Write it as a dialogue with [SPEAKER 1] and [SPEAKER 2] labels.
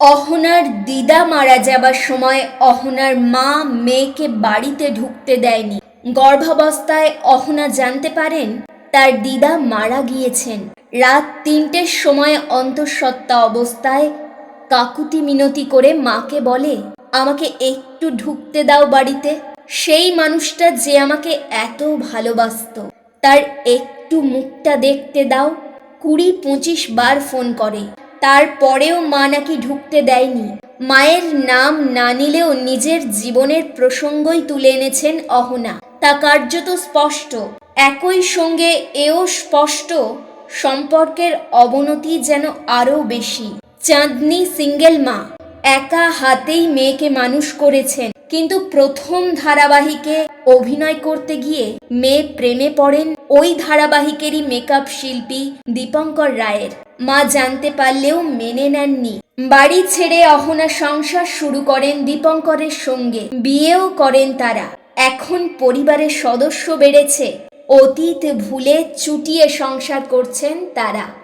[SPEAKER 1] অহনার দিদা মারা যাবার সময় অহনার মা মেয়েকে বাড়িতে ঢুকতে দেয়নি। গর্ভাবস্থায় অহনা জানতে পারেন, তার দিদা মারা গিয়েছেন। রাত তিনটের সময় অন্তঃসত্ত্বা অবস্থায় কাকুতি মিনতি করে মাকে বলে, আমাকে একটু ঢুকতে দাও বাড়িতে। সেই মানুষটা যে আমাকে এত ভালোবাসতো, তার একটু মুখটা দেখতে দাও। কুড়ি পঁচিশ বার ফোন করে। তারপরেও মা নাকি ঢুকতে দেয়নি। মায়ের নাম না নিলেও নিজের জীবনের প্রসঙ্গই তুলে এনেছেন অহনা। তা কার্যত স্পষ্ট। একই সঙ্গে এও স্পষ্ট, সম্পর্কের অবনতি যেন আরও বেশি। চাঁদনি সিঙ্গেল মা। একা হাতেই মেয়েকে মানুষ করেছেন। কিন্তু প্রথম ধারাবাহিকে অভিনয় করতে গিয়ে মেয়ে প্রেমে পড়েন ওই ধারাবাহিকেরই মেকআপ শিল্পী দীপঙ্কর রায়ের। মা জানতে পারলেও মেনে নেননি। বাড়ি ছেড়ে অহনা সংসার শুরু করেন দীপঙ্করের সঙ্গে। বিয়েও করেন তারা। এখন পরিবারের সদস্য বেড়েছে। অতীত ভুলে চুটিয়ে সংসার করছেন তারা।